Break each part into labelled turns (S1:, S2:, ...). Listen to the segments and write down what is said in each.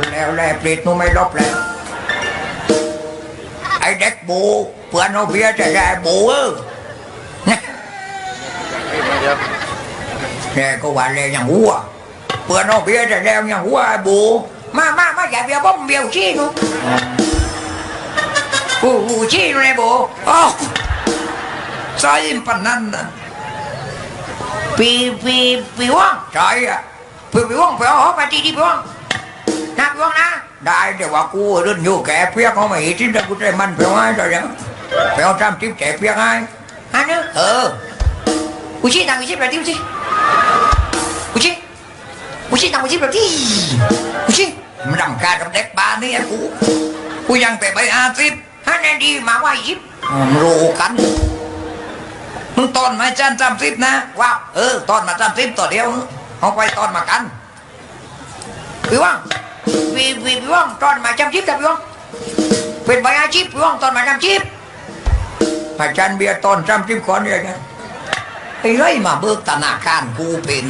S1: นแล้วแลเปรตหนูไม่ลบแล้วไอ้เด็กบูเพื่อนเอาเบียร์จะได้บูเออแกก็ว่าเลยอย่างหัวเพื่อนเอาเบียร์จะแล้วอย่างหัวไอ้บูมามามาอย่าเบียร์บ้มเบียร์ชี้หนูกูกูชี้หนูไอ้บูอ๋อใส่ปนนั้นนะปีปีปีว่างใช่อะปีปีว่างไปเอาหอมาทีที่ปีว่าง นักว่างนะ ได้เดี๋ยวว่ากูเรื่องอยู่แกเพียกเขาไม่ทิ้งแต่กูใจมันเพียงไงตัวเดียวเพียงทำจิ้มแจกเพียงไงฮะเนอะเออกูชี้ตังกูชี้แบบที่กูชี้กูชี้กูชี้ตังกูชี้แบบที่กูชี้มันรำคาญกับเด็กบ้านนี่ไอ้กูกูยังแต่ไปอาซิบฮะแน่ดีมาว่ายิบอืมรู้กันมึงตอนมาจันจำซิบนะว้าวเออตอนมาจำซิบตัวเดียวเอาไปตอนมากันพี่ว่า งพี่พี่พี่ว่างตอนมาจำชิปแต่พี่ว่างเป็นใบอาชีพพี่ว่างตอนมาจำชิปอาจารย์เบียร์ตอนจำชิปก่อนเนี่ยนะไอ้ไรมาเบิกธนาคารกูเป็น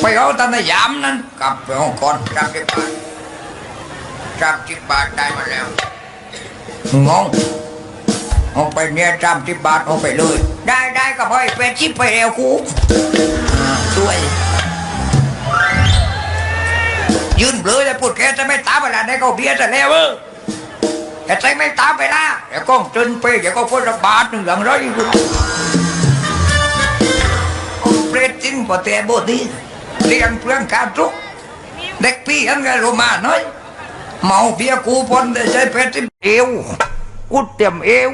S1: ไปเอาธนายามนั้นกลับไปห้องก่อนจำชิบบาทจำชิบบาทได้มาแล้วงงเอาไปเนี่ยจำชิบบาทเอาไปเลย ได้ได้ก็พอเป็นชิปไปแล้วกูอ่าช่วย ยืนเบลอเลยพูดแกจะไม่ตามเวลาได้ก็เบียร์จะแล้วเออแต่ใจไม่ตามเวลาเดี๋ยวก็จนไปเดี๋ยวก็คนละบาทหนึ่งหลังร้อยคุณเปรตจริงพอแต่โบดีเลี้ยงเพื่อนการทุกเด็กพี่อันไงโรมาน้อยเมาเบียกูพนได้ใช้เพชรที่เอวกุดเต็มเอว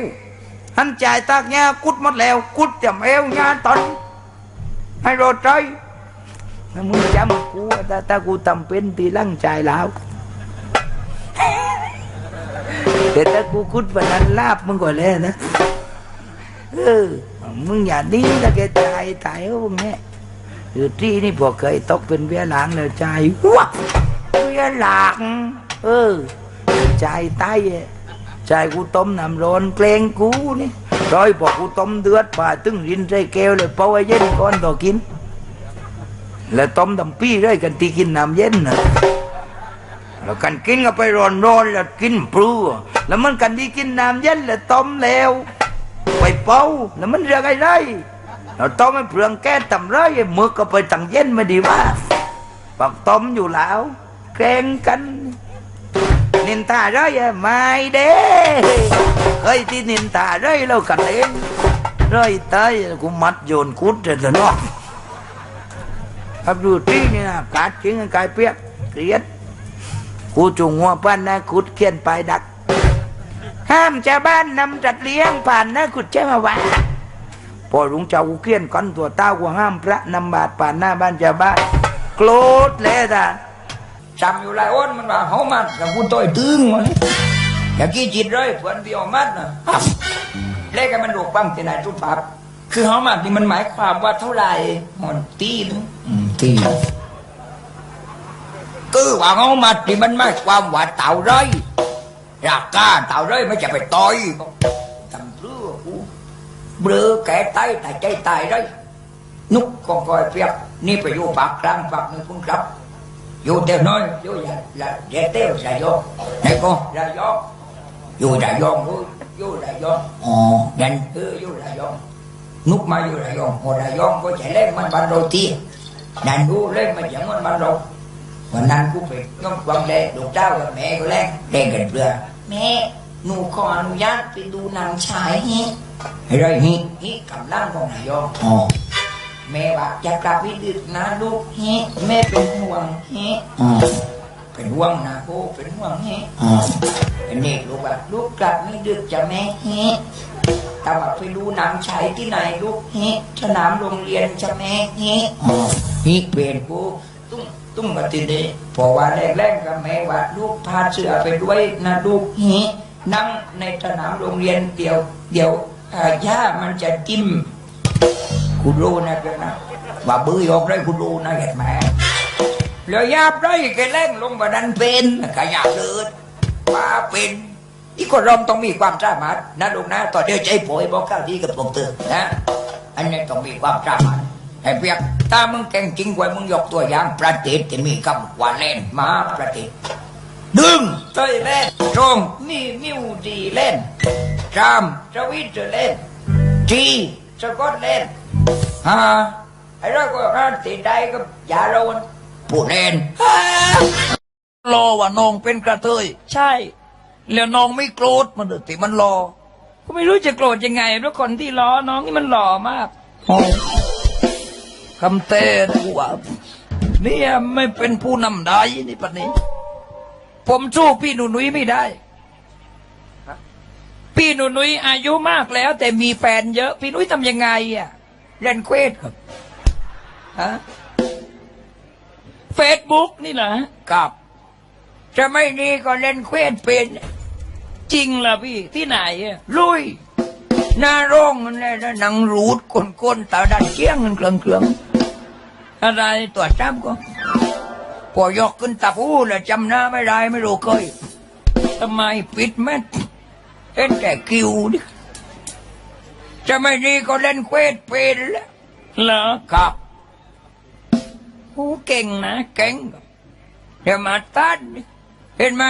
S1: หันใจตากเนี้ยกุดหมดแล้ว กุดเต็มเอวงานตอนให้รถใจ มึงจำกูถ้าถ้ากูทำเป็นทีหลังใจแล้วแต่ถ้ากูคุดวันนั้นลาบมึงก็แล้วนะเออมึงอย่านี้ถ้าแกตายตายพวกเนี้ยคือที่นี่พอเคยตกเป็นเวียหลังเลยใจวับเวียหลังเออใจตายใจกูต้มน้ำร้อนเกรงกูนี่ร้อยพอกกูต้มเดือดป่าตึงรินใจแก้วเลยเป่าไว้เย็นก่อนต่อกิน แล้วต้มดำปี้ด้วยกันที่กินน้ำเย็นนะแล้วกันกินก็ไปร้อนร้อนแล้วกินปลัวแล้วมันกันที่กินน้ำเย็นแล้วต้มแล้วไปเป่าแล้วมันเรียกอะไรเราต้มให้เปลืองแก้ตำไรไอ้มือก็ไปตั้งเย็นไม่ดีว่าปักต้มอยู่แล้วแกงกันนินทาไรอะไม่เด้เคยที่นินทาไรเรากันเองไรตายกูมัดโยนคุดเลยเนาะ ครับดูที่นี่นะกาดจริงกายเปียกเกลียดกูจุงหัวปั้นนะขุดเขียนไปดัก ห้ามชาวบ้านนำจัดเลี้ยงผ่านนะขุดเจ้าว่าพอลุงเจ้ากูเขียนก้อนตัวเต้ากูห้ามพระนำบาตรผ่านหน้าบ้านชาวบ้านโกรธเลยจ้ะจำอยู่หลายอ้นมันว่าเขามันกับกูต่อยตึงมันอย่ากี้จิตเลยเพื่อนพี่ออกมัดนะเลขกันมันดูกปั้งที่ไหนทุกปับคือเขามาที่มันหมายความว่าเท่าไหร่มันตีหรือตีคือว่าเขามาที่มันหมายความว่าเต่าร้อยรากกาเต่าร้อยไม่จะไปต่อยทำเรือกูเบลอแก่ตายแต่ใจตายได้นุกก็คอยเปียกนี่ไปอยู่ปากกลาง ปากหนึ่งคุณครับอยู่เต้าน้อยอยู่อย่าอย่าอย่าเต้าอย่ายองไหนก็อย่ายองอยู่อย่ายองอยู่อยู่อย่ายองอ๋อนั่นเอออยู่อย่ายอง nút mà vô đại dòng hồ đại dòng có chạy lên mình ban đầu tiên nàng đu lên mà dẫn mình ban đầu mà nàng cũng phải ngâm quăng lên đục trao rồi mẹ của lên đèn gần đưa
S2: แม่หนูขออนุญาตไปดูนางชายให้
S1: hay rồi hi
S2: นี่กำลังของนายอ
S1: ồ
S2: แม่ว่าจะกลับไปดึกนะลูกเฮแม่เป็นห่วงเฮ
S1: ồ
S2: เป็นห่วงนะโอ้เป็นห่วงเฮ
S1: ồ
S2: เป็นเด็กลูกว่าลูกกลับไม่ดึกจะแม่เฮแต่ว่าไปดูนางชายที่ไหนลูกเฮสนามโรงเรียนจะแม่เฮ
S1: ồ hi
S2: เปลี่ยนกูตุ้งตุ้งมาทีนี้พอว่าแรกๆกับแม่ว่าลูกพาเสือไปด้วยนะลูกเฮนั่งในสนามโรงเรียนเดียว เดี๋ยวอ่าย่ามันจะจิ้ม
S1: คุณรู้นะเพื่อนนะว่าบื้อออกได้คุณรู้นะเห็นไหมแล้วยาบได้แกเล่งลงมาดันเป็นขยับเลิศว่าเป็น อีกคนรอมต้องมีความสามารถนะลูกนะต่อเดียวใจป่วยบอกข้าวดีกับผมเตือนนะ อันนี้ต้องมีความสามารถไอ้เปียกถ้ามึงแก่งจริงกว่ามึงยกตัวอย่างประเทศที่มีคำว่าเล่นมาประเทศดึงเต้ยเล่นตรงมีมิวดีเล่นจามสวิตเซอร์เล่นจีสกอตเล่นฮะไอ้เราก็รันติดได้ก็อย่าเราผู้เล่น
S3: รอว่าน้องเป็นกระเทย
S1: ใช่
S3: แล้วน้องไม่โกรธมันเถอะติมันรอ
S1: ก็ไม่รู้จะโกรธยังไงเพราะคนที่ล้อน้องนี่มันหล่อมาก
S3: คำเต้นะกูว่าเนี่ยไม่เป็นผู้นำได้นี่ปะนี้
S1: ผมสู้พี่หนูนุ้ยไม่ได้ พี่หนูนุ้ยอายุมากแล้ว แต่มีแฟนเยอะ พี่นุ้ยทำยังไงอะเล่นเควสครับฮะเฟซบุ๊กนี่เหรอ
S3: กับ
S1: จะไม่ดีก็เล่นเควสเป็น จริงเหรอพี่ ที่ไหนอะลุยหน้าโร่องนั่นแหละนะหนังรูดก้นๆตาดันเชี่ยงเงินเครื่องเครื่องๆอะไรตัวจำก็พอยกขึ้นตาพูแล้วจำหน้าไม่ได้ไม่รู้เคยทำไมปิดแม่นเห็นแต่คิวดิจะไม่ดีก็เล่นเควสเป็นแล้วเหรอครับโอ้เก่งนะเก่งเดี๋ยวมาตัดดิเห็นไหม